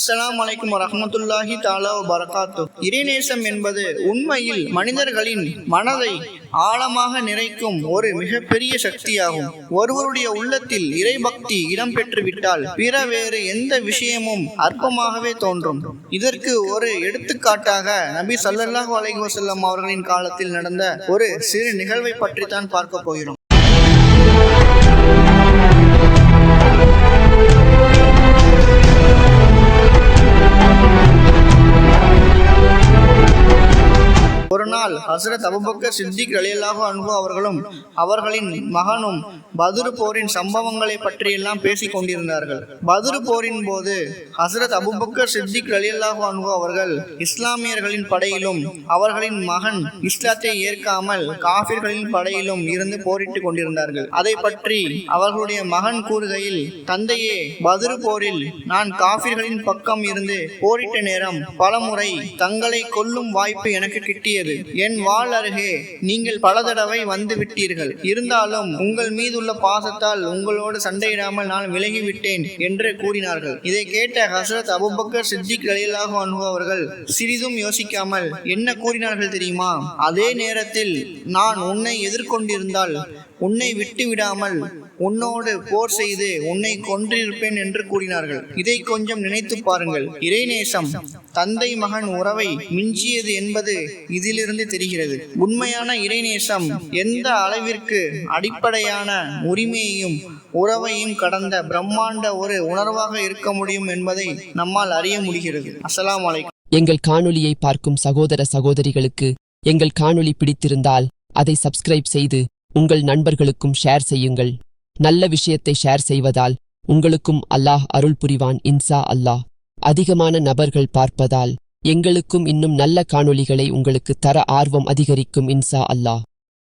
அஸ்லாம் வலைக்கும் ரஹமத்துல்லாஹி தாலா பரகாத்து இறைநேசம் என்பது உண்மையில் மனிதர்களின் மனதை ஆழமாக நிறைக்கும் ஒரு மிகப்பெரிய சக்தியாகும். ஒருவருடைய உள்ளத்தில் இறைபக்தி இடம்பெற்றுவிட்டால் பிற வேறு எந்த விஷயமும் அற்பமாகவே தோன்றும். இதற்கு ஒரு எடுத்துக்காட்டாக நபி சல்லல்லாஹு அலைஹி வசல்லம் அவர்களின் காலத்தில் நடந்த ஒரு சிறு நிகழ்வை பற்றி தான் பார்க்க போகிறோம். இதனால் ஹசரத் அபுபக்கர் சித்திக் ரலியல்லாஹு அன்பு அவர்களும் அவர்களின் மகனும் பதுரு போரின் சம்பவங்களை பற்றியெல்லாம் பேசிக் கொண்டிருந்தார்கள். பதுரு போரின் போது ஹசரத் அபுபக்கர் சித்திக் ரலியல்லாஹு அன்பு அவர்கள் இஸ்லாமியர்களின் படையிலும் அவர்களின் மகன் இஸ்லாத்தை ஏற்காமல் காபிர்களின் படையிலும் இருந்து போரிட்டுக் கொண்டிருந்தார்கள். அதை பற்றி அவர்களுடைய மகன் கூறுகையில் தந்தையே பதுரு போரில் நான் காபிர்களின் பக்கம் இருந்து போரிட்ட நேரம் பலமுறை தங்களை கொல்லும் வாய்ப்பு எனக்கு கிட்டியது. என் வாள் அருகே நீங்கள் பல தடவை வந்து விட்டீர்கள் இருந்தாலும் உங்கள் மீதுள்ள பாசத்தால் உங்களோடு சண்டையிடாமல் நான் விலகிவிட்டேன் என்று கூறினார்கள். இதை கேட்ட ஹசரத் அபுபக்கர் சித்திக் ரலியல்லாஹு அவர்கள் சிறிதும் யோசிக்காமல் என்ன கூறினார்கள் தெரியுமா? அதே நேரத்தில் நான் உன்னை எதிர்கொண்டிருந்தால் உன்னை விட்டு விடாமல் உன்னோடு போர் செய்து உன்னை கொன்றிருப்பேன் என்று கூறினார்கள். இதை கொஞ்சம் நினைத்து பாருங்கள். இறைநேசம் தந்தை மகன் உறவை மிஞ்சியது என்பது இதிலிருந்து தெரிகிறது. உண்மையான இறைநேசம் எந்த அளவிற்கு அடிப்படையான உரிமையையும் உறவையும் கடந்த பிரம்மாண்ட ஒரு உணர்வாக இருக்க முடியும் என்பதை நம்மால் அறிய முடிகிறது. அஸ்லாம் எங்கள் காணொலியை பார்க்கும் சகோதர சகோதரிகளுக்கு எங்கள் காணொலி பிடித்திருந்தால் அதை சப்ஸ்கிரைப் செய்து உங்கள் நண்பர்களுக்கும் ஷேர் செய்யுங்கள். நல்ல விஷயத்தை ஷேர் செய்வதால் உங்களுக்கும் அல்லாஹ் அருள் புரிவான் இன்சா அல்லாஹ். அதிகமான நபர்கள் பார்ப்பதால் எங்களுக்கும் இன்னும் நல்ல காணொளிகளை உங்களுக்கு தர ஆர்வம் அதிகரிக்கும் இன்சா அல்லாஹ்.